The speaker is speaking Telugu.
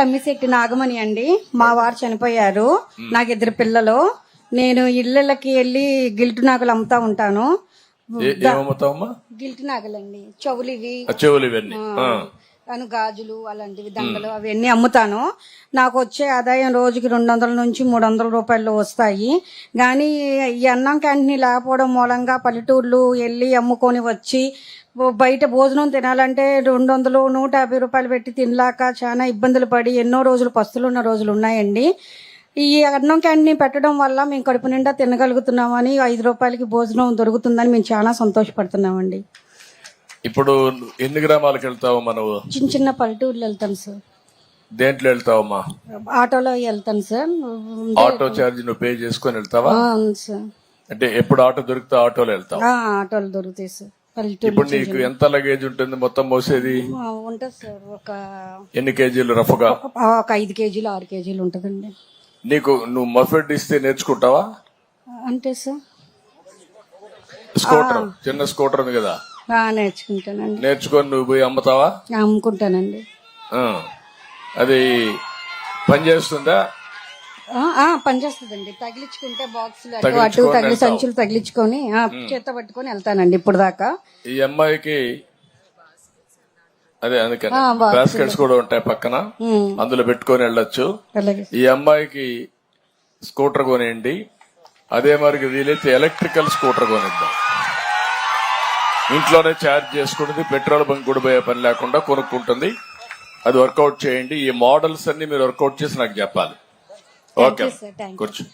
తమ్మిశెట్టి నాగమణి అండి. మా వారు చనిపోయారు. నాకు ఇద్దరు పిల్లలు. నేను ఇళ్ళకి వెళ్ళి గిల్టు నాగలు అమ్ముతా ఉంటాను. గిల్టు నాగలండి. చెవులు ఇవి. చెవులు ఇవన్నీ. అను గాజులు అలాంటివి దండలు అవన్నీ అమ్ముతాను. నాకు వచ్చే ఆదాయం రోజుకి రెండు వందల నుంచి మూడు వందల రూపాయలు వస్తాయి. కానీ ఈ అన్నం క్యాంటీన్ లేకపోవడం మూలంగా పల్లెటూర్లు వెళ్ళి అమ్ముకొని వచ్చి బయట భోజనం తినాలంటే రెండు వందలు నూట యాభై రూపాయలు పెట్టి తినలాక చాలా ఇబ్బందులు పడి ఎన్నో రోజులు పస్తులు ఉన్న రోజులు ఉన్నాయండి. ఈ అన్నం క్యాంటీన్ పెట్టడం వల్ల మేము కడుపు నిండా తినగలుగుతున్నామని ఐదు రూపాయలకి భోజనం దొరుకుతుందని మేము చాలా సంతోషపడుతున్నామండి. ఇప్పుడు ఎన్ని గ్రామాలకు వెళ్తావమ్మా నువ్వు? చిన్న చిన్న పల్లెటూర్లు వెళ్తాను సార్. దేంట్లో వెళ్తావమ్మా? ఆటోలో వెళ్తాను సార్. ఆటో ఛార్జ్ నువ్వు పే చేసుకొని వెళ్తావా? అవును సార్. అంటే ఎప్పుడు ఆటో దొరికితే ఆటోలో వెళ్తావు? ఆ, ఆటోలు దొరుకుతాయి సార్. పల్లెటూరు ఇప్పుడు నీకు ఎంత లగేజ్ ఉంటుంది మొత్తం మోసేది? ఆ, ఉంటుంది సార్. ఒక ఎన్ని కేజీలు రఫ్గా? ఒక ఐదు కేజీలు ఆరు కేజీలు ఉంటుందండి. నీకు నువ్వు మఫెడ్ ఇస్తే నేర్చుకుంటావా? అంటే సార్. స్కూటర్ చిన్న స్కూటర్ ఉంది కదా. నేర్చుకుంటానండి. నేర్చుకొని నువ్వు పోయి అమ్ముతావా? అమ్ముకుంటానండి. ఆ. అది పని చేస్తుందా? ఆ, ఆ, పనిచేస్తుందండి తగిలించుకుంటే బాక్సులు అటు అటు తగిలించుకొని తగిలి వెళ్తావు. సంచులు తగిలించుకొని ఆ, చేత్తో పట్టుకొని వెళ్తానండి ఇప్పుడు దాకా. ఈ అమ్మాయికి అదే అందుకని. ఆ, బాక్సులు. బాస్కెట్స్ కూడా ఉంటాయి పక్కన. ఉమ్, అందులో పెట్టుకొని వెళ్ళొచ్చు. అలాగే. ఈ అమ్మాయికి స్కూటర్ కొనేయండి. అదే మరి వీలైతే ఎలక్ట్రికల్ స్కూటర్ కొనిద్దాం. ఇంట్లోనే ఛార్జ్ చేసుకుంటుంది పెట్రోల్ బంక్ కూడా పోయే పని లేకుండా కొనుక్కుంటుంది. అది వర్కౌట్ చేయండి. ఈ మోడల్స్ అన్ని మీరు వర్కౌట్ చేసి నాకు చెప్పాలి. ఓకే. కూర్చో.